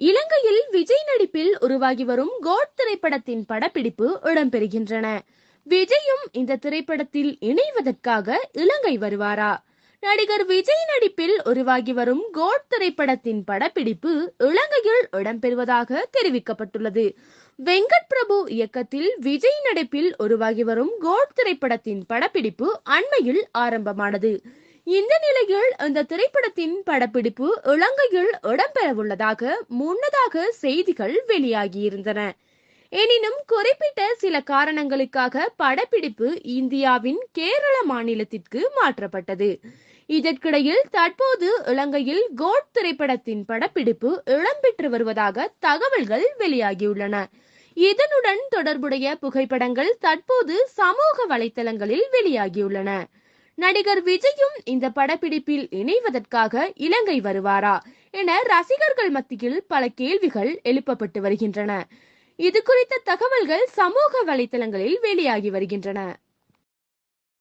இலங்கையில் விஜய் நடிப்பில் உருவாகி வரும் கோட் திரைப்படத்தின் படப்பிடிப்பு இடம்பெறுகின்றன. விஜயும் இந்த திரைப்படத்தில் இணைவதற்காக இலங்கை வருவாரா? நடிகர் விஜய் நடிப்பில் உருவாகி வரும் கோட் திரைப்படத்தின் படப்பிடிப்பு இலங்கையில் இடம்பெறுவதாக தெரிவிக்கப்பட்டுள்ளது. வெங்கட் பிரபு இயக்கத்தில் விஜய் நடிப்பில் உருவாகி வரும் கோட் திரைப்படத்தின் படப்பிடிப்பு அண்மையில் ஆரம்பமானது. இந்த நிலையில் இந்த திரைப்படத்தின் படப்பிடிப்பு இலங்கையில் இடம்பெறவுள்ளதாக முன்னதாக செய்திகள் வெளியாகியிருந்தன. எனினும் குறிப்பிட்ட சில காரணங்களுக்காக படப்பிடிப்பு இந்தியாவின் கேரள மாநிலத்திற்கு மாற்றப்பட்டது. இதற்கிடையில் தற்போது இலங்கையில் கோட் திரைப்படத்தின் படப்பிடிப்பு இடம்பெற்று வருவதாக தகவல்கள் வெளியாகியுள்ளன. இதனுடன் தொடர்புடைய புகைப்படங்கள் தற்போது சமூக வலைத்தளங்களில் வெளியாகியுள்ளன. நடிகர் விஜயும் இந்த படப்பிடிப்பில் இணைவதற்காக இலங்கை வருவாரா என ரசிகர்கள் மத்தியில் பல கேள்விகள் எழுப்பப்பட்டு வருகின்றன. இது குறித்த தகவல்கள் சமூக வலைதளங்களில் வெளியாகி வருகின்றன.